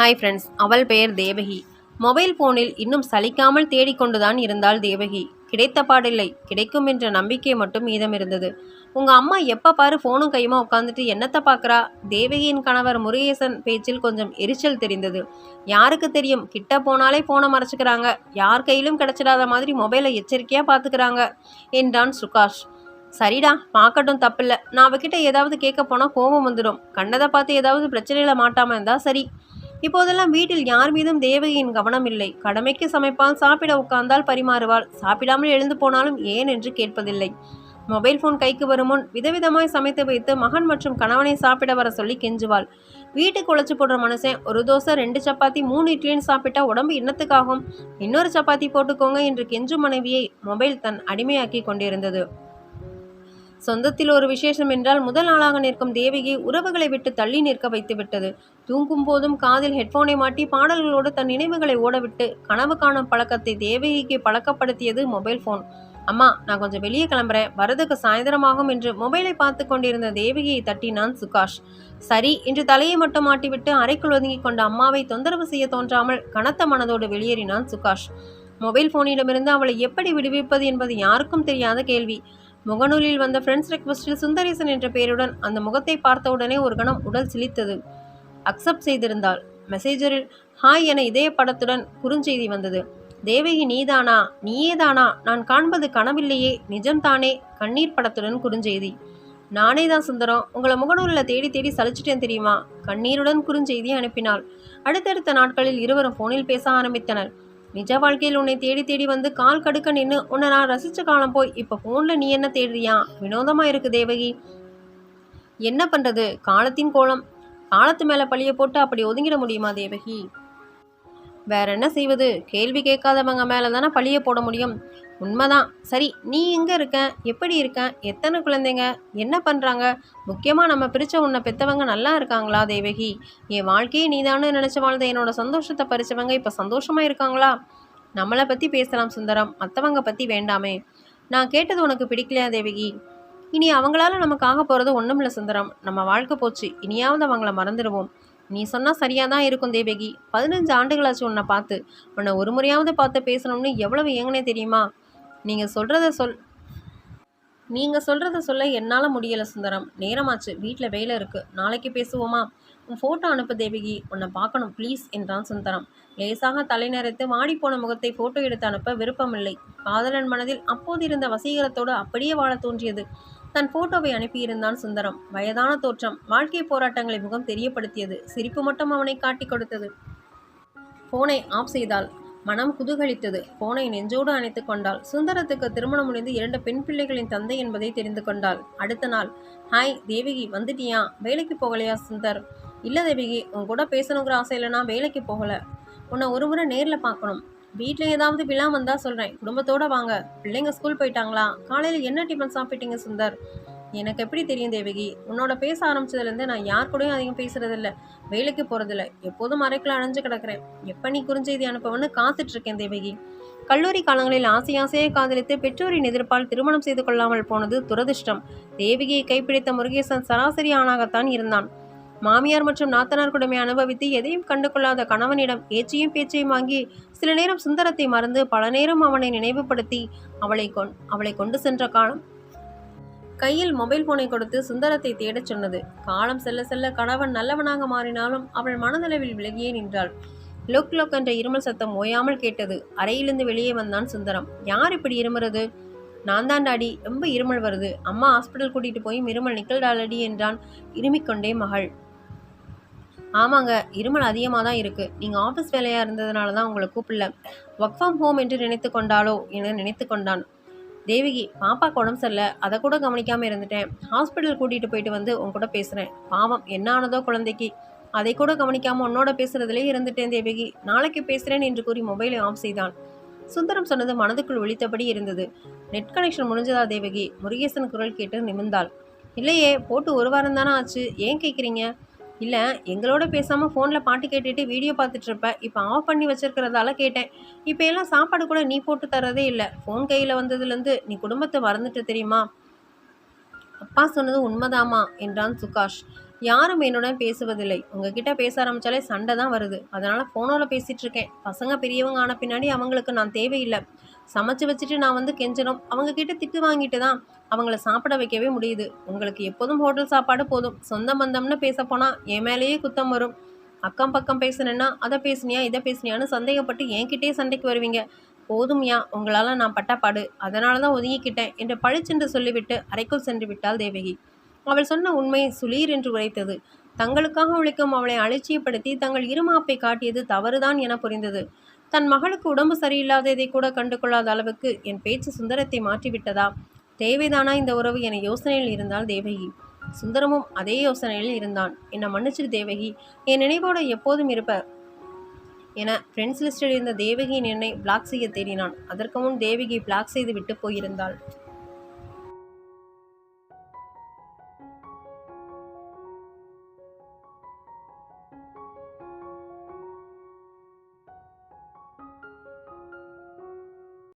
Hi friends அவள் பெயர் Devaki. Mobile ஃபோனில் இன்னும் சலிக்காமல் தேடிக்கொண்டுதான் இருந்தாள் தேவகி. கிடைத்த பாடில்லை கிடைக்கும் என்ற நம்பிக்கை மட்டும் மீதம் இருந்தது. உங்கள் அம்மா எப்போ பாரு ஃபோனும் கையுமா உட்காந்துட்டு என்னத்தை பார்க்குறா தேவகியின் கணவர் முருகேசன் பேச்சில் கொஞ்சம் எரிச்சல் தெரிந்தது. யாருக்கு தெரியும் கிட்ட போனாலே ஃபோனை மறைச்சிக்கிறாங்க. யார் கையிலும் கிடச்சிடாத மாதிரி மொபைலை எச்சரிக்கையாக பார்த்துக்கிறாங்க என்றான் சுகாஷ். சரிடா பார்க்கட்டும் தப்பில்லை. நான் அவகிட்ட ஏதாவது கேட்க போனால் கோபம் வந்துடும். கண்டதை பார்த்து ஏதாவது பிரச்சனையில் மாட்டாமல் இருந்தால் சரி. இப்போதெல்லாம் வீட்டில் யார் மீதும் தேவகியின் கவனம் இல்லை. கடமைக்கு சமைப்பால் சாப்பிட உட்கார்ந்தால் பரிமாறுவாள். சாப்பிடாமல் எழுந்து போனாலும் ஏன் என்று கேட்பதில்லை. மொபைல் ஃபோன் கைக்கு வரும் முன் விதவிதமாய் சமைத்து வைத்து மகன் மற்றும் கணவனை சாப்பிட வர சொல்லி கெஞ்சுவாள். வீட்டுக்கு உழைச்சி போடுற மனுஷன் ஒரு தோசை ரெண்டு சப்பாத்தி மூணு இட்லின்னு சாப்பிட்டா உடம்பு இன்னத்துக்காகும் இன்னொரு சப்பாத்தி போட்டுக்கோங்க என்று கெஞ்சும் மனைவியை மொபைல் தன் அடிமையாக்கி கொண்டிருந்தது. சொந்தத்தில் ஒரு விசேஷம் என்றால் முதல் ஆளாக நிற்கும் தேவகி உறவுகளை விட்டு தள்ளி நிற்க வைத்து விட்டது தூங்கும் போதும் காதில் ஹெட்போனை மாட்டி பாடல்களோடு தன் நினைவுகளை ஓடவிட்டு கனவு காணும் பழக்கத்தை தேவகிக்கு பழக்கப்படுத்தியது மொபைல் ஃபோன் அம்மா நான் கொஞ்சம் வெளியே கிளம்புறேன். வரதுக்கு சாயந்தரமாகும் என்று மொபைலை பார்த்து கொண்டிருந்த தேவகியை தட்டினான் சுகாஷ். சரி என்று தலையை மட்டும் மாட்டிவிட்டு அறைக்குள் ஒதுங்கிக் கொண்ட அம்மாவை தொந்தரவு செய்ய தோன்றாமல் கனத்த மனதோடு வெளியேறினான் சுகாஷ். மொபைல் ஃபோனிடமிருந்து அவளை எப்படி விடுவிப்பது என்பது யாருக்கும் தெரியாத கேள்வி. முகநூலில் வந்த ஃப்ரெண்ட்ஸ் ரெக்வஸ்டில் சுந்தரேசன் என்ற பெயருடன் அந்த முகத்தை பார்த்தவுடனே ஒரு கணம் உடல் சிலித்தது. அக்செப்ட் செய்திருந்தாள். மெசேஜரில் ஹாய் என இதய படத்துடன் குறுஞ்செய்தி வந்தது. தேவகி நீதானா? நீயேதானா? நான் காண்பது கனவில்லையே. நிஜம்தானே? கண்ணீர் படத்துடன் குறுஞ்செய்தி. நானே தான் சுந்தரம். உங்களை முகநூலில் தேடி தேடி சலிச்சிட்டேன் தெரியுமா? கண்ணீருடன் குறுஞ்செய்தி அனுப்பினாள். அடுத்தடுத்த நாட்களில் இருவரும் ஃபோனில் பேச ஆரம்பித்தனர். நிஜ வாழ்க்கையில் உன்னை தேடி தேடி வந்து கால் கடுக்க நின்று உன்னை நான் ரசிச்ச காலம் போய் இப்போ ஃபோனில் நீ என்ன தேடுறியா? வினோதமாக இருக்கு தேவகி. என்ன பண்ணுறது காலத்தின் கோலம். காலத்து மேலே பழிய போட்டு அப்படி ஒதுங்கிட முடியுமா தேவகி? வேற என்ன செய்வது? கேள்வி கேட்காதவங்க மேலே தானே பழிய போட முடியும். உண்மைதான். சரி நீ எங்கே இருக்க? எப்படி இருக்க? எத்தனை குழந்தைங்க? என்ன பண்ணுறாங்க முக்கியமாக நம்ம பிரித்த உன்னை பெற்றவங்க நல்லா இருக்காங்களா தேவகி? என் வாழ்க்கையை நீதானு நினச்ச வாழ்ந்த என்னோட சந்தோஷத்தை பறிச்சவங்க இப்போ சந்தோஷமாக இருக்காங்களா? நம்மளை பற்றி பேசலாம் சுந்தரம். மற்றவங்க பற்றி வேண்டாமே. நான் கேட்டது உனக்கு பிடிக்கலையா தேவகி? இனி அவங்களால நமக்கு ஆக போகிறது ஒன்றும் இல்லை சுந்தரம். நம்ம வாழ்க்கை போச்சு. இனியாவது அவங்கள மறந்துடுவோம். நீ சொன்னால் சரியாக தான் இருக்கும் தேவகி. பதினஞ்சு ஆண்டுகளாச்சு உன்னை பார்த்து. உன்னை ஒரு முறையாவது பார்த்து பேசணும்னு எவ்வளவு ஏங்கனே தெரியுமா? நீங்கள் சொல்கிறத சொல் நீங்கள் சொல்கிறத சொல்ல என்னால் முடியலை சுந்தரம். நேரமாச்சு. வீட்டில் வேலை இருக்குது நாளைக்கு பேசுவோமா? உன் ஃபோட்டோ அனுப்பு தேவகி. உன்னை பார்க்கணும். ப்ளீஸ் என்றான் சுந்தரம். லேசாக தலை நரைத்து வாடிப்போன முகத்தை ஃபோட்டோ எடுத்து அனுப்ப விருப்பமில்லை. காதலன் மனதில் அப்போது இருந்த வசீகரத்தோடு அப்படியே வாழ தோன்றியது. தன் ஃபோட்டோவை அனுப்பியிருந்தான் சுந்தரம். வயதான தோற்றம். வாழ்க்கை போராட்டங்களை முகம் தெரியப்படுத்தியது. சிரிப்பு மட்டும் அவனை காட்டிக் கொடுத்தது. ஃபோனை ஆஃப் செய்தாள். மனம் குதூகலித்தது. போனை நெஞ்சோடு அணைத்து கொண்டாள். சுந்தரத்துக்கு திருமணம் முடிந்து இரண்டு பெண் பிள்ளைகளின் தந்தை என்பதை தெரிந்து கொண்டாள். அடுத்த நாள் ஹாய் தேவகி வந்துட்டியா? வேலைக்கு போகலையா சுந்தர்? இல்லை தேவகி உன் கூட பேசணுங்கிற ஆசையில் நான் வேலைக்கு போகலை. உன்னை ஒரு முறை நேரில் பார்க்கணும். வீட்டில் ஏதாவது விழா வந்தால் சொல்கிறேன் குடும்பத்தோடு வாங்க. பிள்ளைங்க ஸ்கூல் போயிட்டாங்களா? காலையில் என்ன டிஃபன் சாப்பிட்டீங்க சுந்தர்? எனக்கு எப்படி தெரியும் தேவகி? உன்னோட பேச ஆரம்பிச்சதுலேருந்து நான் யார் கூடயும் அதிகம் பேசுறதில்ல. வேலைக்கு போகிறதில்ல எப்போதும் அறைக்குள்ள அணைஞ்சு கிடக்கிறேன். எப்போ நீ குறுஞ்செய்தி அனுப்பவன்னு காத்துட்ருக்கேன் தேவகி. கல்லூரி காலங்களில் ஆசை ஆசையை காதலித்து பெற்றோரின் எதிர்ப்பால் திருமணம் செய்து கொள்ளாமல் போனது துரதிர்ஷ்டம். தேவகியை கைப்பிடித்த முருகேசன் சராசரி ஆணாகத்தான் இருந்தான். மாமியார் மற்றும் நாத்தனார் கொடுமை அனுபவித்து எதையும் கண்டுகொள்ளாத கணவனிடம் ஏச்சையும் பேச்சையும் வாங்கி சில நேரம் சுந்தரத்தை மறந்து பல நேரம் அவனை நினைவுபடுத்தி அவளை கொண் அவளை கொண்டு சென்ற காலம். கையில் மொபைல் போனை கொடுத்து சுந்தரத்தை தேடச் சொன்னது. காலம் செல்ல செல்ல கணவன் நல்லவனாக மாறினாலும் அவள் மனதளவில் விலகியே நின்றாள். லொக் லொக் என்ற இருமல் சத்தம் ஓயாமல் கேட்டது. அறையிலிருந்து வெளியே வந்தான் சுந்தரம். யார் இப்படி இருமுறது? நான் தான் டாடி. ரொம்ப இருமல் வருது. அம்மா ஹாஸ்பிட்டல் கூட்டிகிட்டு போய் இருமல் நிக்கல் டாலடி என்றான். இருமிக்கொண்டே மகள். ஆமாங்க இருமல் அதிகமாக தான் இருக்குது நீங்கள் ஆஃபீஸ் வேலையாக இருந்ததுனால தான் உங்களை கூப்பிடல. ஒர்க் ஃப்ரம் ஹோம் என்று நினைத்து கொண்டாலோ என நினைத்து கொண்டான். தேவகி பாப்பாக்கு உடம்பு சரியில்லை அதை கூட கவனிக்காமல் இருந்துட்டேன். ஹாஸ்பிட்டல் கூட்டிகிட்டு போயிட்டு வந்து உன் கூட பேசுகிறேன் பாவம் என்ன ஆனதோ குழந்தைக்கு. அதை கூட கவனிக்காமல் உன்னோட பேசுகிறதுலே இருந்துட்டேன் தேவகி. நாளைக்கு பேசுகிறேன் என்று கூறி மொபைலை ஆஃப் செய்தான். சுந்தரம் சொன்னது மனதுக்குள் ஒழித்தபடி இருந்தது. நெட் கனெக்ஷன் முடிஞ்சதா தேவகி? முருகேசன் குரல் கேட்டு நிமிர்ந்தாள். இல்லையே போட்டு ஒரு வாரம் தானே ஆச்சு. ஏன் கேட்குறீங்க இல்லை எங்களோட பேசாமல் ஃபோனில் பாட்டு கேட்டுட்டு வீடியோ பார்த்துட்டு இப்போ ஆஃப் பண்ணி வச்சிருக்கிறதால கேட்டேன். இப்போ எல்லாம் சாப்பாடு கூட நீ போட்டு தரதே இல்லை. ஃபோன் கையில் வந்ததுலேருந்து நீ குடும்பத்தை மறந்துட்டு தெரியுமா? அப்பா சொன்னது உண்மைதாம்மா என்றான் சுகாஷ். யாரும் என்னுடன் பேசுவதில்லை. உங்ககிட்ட பேச ஆரம்பித்தாலே சண்டை தான் வருது. அதனால் ஃபோனில் பேசிகிட்ருக்கேன் பசங்க பெரியவங்க ஆன பின்னாடி அவங்களுக்கு நான் தேவையில்லை. சமைச்சு வச்சுட்டு நான் வந்து கெஞ்சணும். அவங்க கிட்ட திட்டு வாங்கிட்டு தான் அவங்கள சாப்பிட வைக்கவே முடியுது. உங்களுக்கு எப்போதும் ஹோட்டல் சாப்பாடு போதும். சொந்த பந்தம்னு பேச போனால் என் மேலேயே குத்தம் வரும். அக்கம் பக்கம் பேசுனேன்னா அதை பேசுனியா இதை பேசுனியான்னு சந்தேகப்பட்டு என்கிட்டயே சண்டைக்கு வருவீங்க. போதும்யா உங்களால் நான் பட்டப்பாடு அதனால தான் ஒதுங்கிக்கிட்டேன் என்று பழிச்சென்று சொல்லிவிட்டு அறைக்குள் சென்று விட்டாள் தேவகி. அவள் சொன்ன உண்மை சுளீர் என்று உரைத்தது. தங்களுக்காக உழைக்கும் அவளை அலட்சியப்படுத்தி தங்கள் இருமாப்பை காட்டியது தவறுதான் என புரிந்தது. தன் மகளுக்கு உடம்பு சரியில்லாததை கூட கண்டு கொள்ளாத அளவுக்கு என் பேச்சு சுந்தரத்தை மாற்றிவிட்டதா? தேவைதானா இந்த உறவு என யோசனையில் இருந்தால் தேவகி. சுந்தரமும் அதே யோசனையில் இருந்தான். என்னை மன்னிச்சிரு தேவகி. என் நினைவோடு எப்போதும் இருப்ப என ஃப்ரெண்ட்ஸ் லிஸ்டில் இருந்த தேவகியின் எண்ணை பிளாக் செய்ய தேடினான். அதற்கு முன் தேவகி பிளாக் செய்து விட்டு போயிருந்தாள்.